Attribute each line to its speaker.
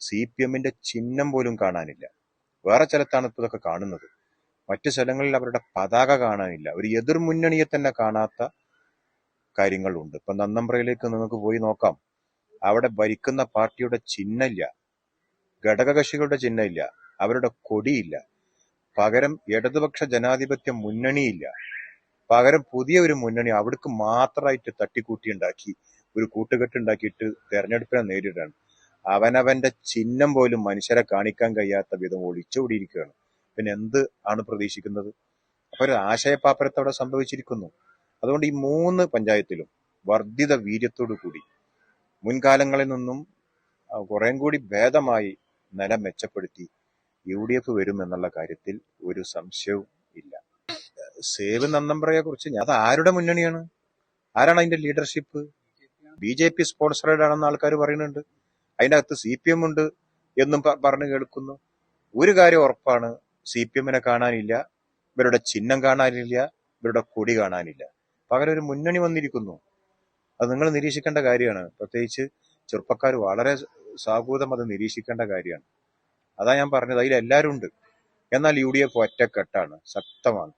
Speaker 1: C P എമ്മിന്റെ ചിഹ്നം പോലും കാണാനില്ല. വേറെ സ്ഥലത്താണ് ഇതൊക്കെ കാണുന്നത്. മറ്റു സ്ഥലങ്ങളിൽ അവരുടെ പതാക കാണാനില്ല. ഒരു എതിർ മുന്നണിയെ തന്നെ കാണാത്ത കാര്യങ്ങളുണ്ട്. ഇപ്പൊ നന്നമ്പ്രയിലേക്ക് നിങ്ങൾക്ക് പോയി നോക്കാം. അവിടെ ഭരിക്കുന്ന പാർട്ടിയുടെ ചിഹ്നമില്ല. ഘടകകക്ഷികളുടെ ചിഹ്നമില്ല. അവരുടെ കൊടിയില്ല. പകരം ഇടതുപക്ഷ ജനാധിപത്യ മുന്നണിയില്ല. പകരം പുതിയ ഒരു മുന്നണി അവിടേക്ക് മാത്രമായിട്ട് തട്ടിക്കൂട്ടി ഉണ്ടാക്കി. ഒരു കൂട്ടുകെട്ടുണ്ടാക്കിയിട്ട് തെരഞ്ഞെടുപ്പിനെ നേരിടുകയാണ് അവനവന്റെ ചിഹ്നം പോലും മനുഷ്യരെ കാണിക്കാൻ കഴിയാത്ത വിധം ഒളിച്ചോടിയിരിക്കുകയാണ്. പിന്നെ എന്ത് ആണ് പ്രതീക്ഷിക്കുന്നത്? അപ്പൊ ഒരു ആശയപാപരത്തെ അവിടെ സംഭവിച്ചിരിക്കുന്നു. അതുകൊണ്ട് ഈ മൂന്ന് പഞ്ചായത്തിലും വർദ്ധിത വീര്യത്തോടു കൂടി മുൻകാലങ്ങളിൽ നിന്നും കുറേ കൂടി ഭേദമായി നില മെച്ചപ്പെടുത്തി യു ഡി എഫ് വരും എന്നുള്ള കാര്യത്തിൽ ഒരു സംശയവും ഇല്ല. സേവ് നന്നമ്പ്രയെ കുറിച്ച് ഞാൻ അത് ആരുടെ മുന്നണിയാണ്? ആരാണ് അതിന്റെ leadership B J P sponsored ആണെന്ന് ആൾക്കാർ പറയുന്നുണ്ട്. അതിന്റെ അകത്ത് സി പി എം ഉണ്ട് എന്നും പറഞ്ഞു കേൾക്കുന്നു. ഒരു കാര്യം ഉറപ്പാണ് സി പി എമ്മിനെ കാണാനില്ല ഇവരുടെ ചിഹ്നം കാണാനില്ല ഇവരുടെ കൊടി കാണാനില്ല. പകരം ഒരു മുന്നണി വന്നിരിക്കുന്നു. അത് നിങ്ങൾ നിരീക്ഷിക്കേണ്ട കാര്യമാണ്. പ്രത്യേകിച്ച് ചെറുപ്പക്കാർ വളരെ സാഹൂതം അത് നിരീക്ഷിക്കേണ്ട കാര്യമാണ്. അതാ ഞാൻ പറഞ്ഞത്. അതിൽ എല്ലാവരും ഉണ്ട് എന്നാൽ യു ഡി എഫ് ഒറ്റക്കെട്ടാണ്. ശക്തമാണ്.